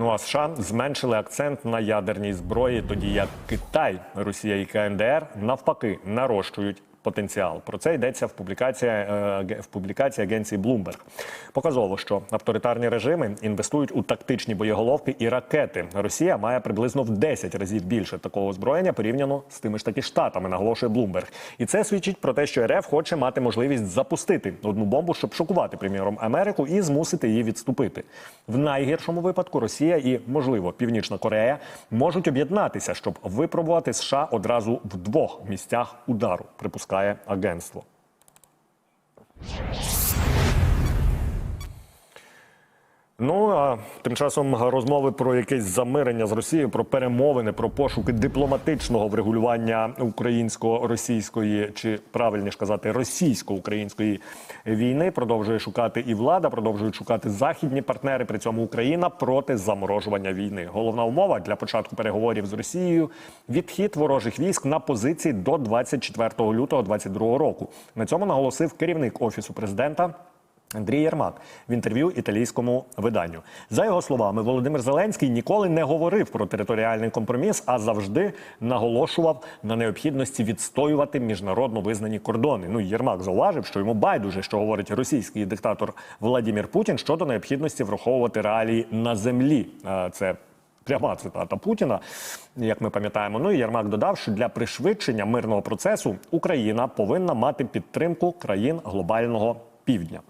Ну а США зменшили акцент на ядерній зброї, тоді як Китай, Росія і КНДР навпаки нарощують. Потенціал про це йдеться в публікації е, в публікації агенції Bloomberg. Показово, що авторитарні режими інвестують у тактичні боєголовки і ракети. Росія має приблизно в 10 разів більше такого озброєння порівняно з тими ж таки штатами, наголошує Bloomberg. І це свідчить про те, що РФ хоче мати можливість запустити одну бомбу, щоб шокувати приміром Америку і змусити її відступити. В найгіршому випадку Росія і, можливо, Північна Корея можуть об'єднатися, щоб випробувати США одразу в двох місцях удару, припускає агентство. Ну а тим часом розмови про якесь замирення з Росією, про перемовини, про пошуки дипломатичного врегулювання українсько-російської чи правильніше казати російсько-української війни продовжує шукати і влада, продовжують шукати західні партнери. При цьому Україна проти заморожування війни. Головна умова для початку переговорів з Росією відхід ворожих військ на позиції до 24 лютого 2022 року. На цьому наголосив керівник офісу президента. Андрій Єрмак в інтерв'ю італійському виданню за його словами, Володимир Зеленський ніколи не говорив про територіальний компроміс, а завжди наголошував на необхідності відстоювати міжнародно визнані кордони. Ну Єрмак зауважив, що йому байдуже, що говорить російський диктатор Владимир Путін щодо необхідності враховувати реалії на землі. Е, Це пряма цитата Путіна, як ми пам'ятаємо. Ну і Єрмак додав, що для пришвидшення мирного процесу Україна повинна мати підтримку країн глобального півдня.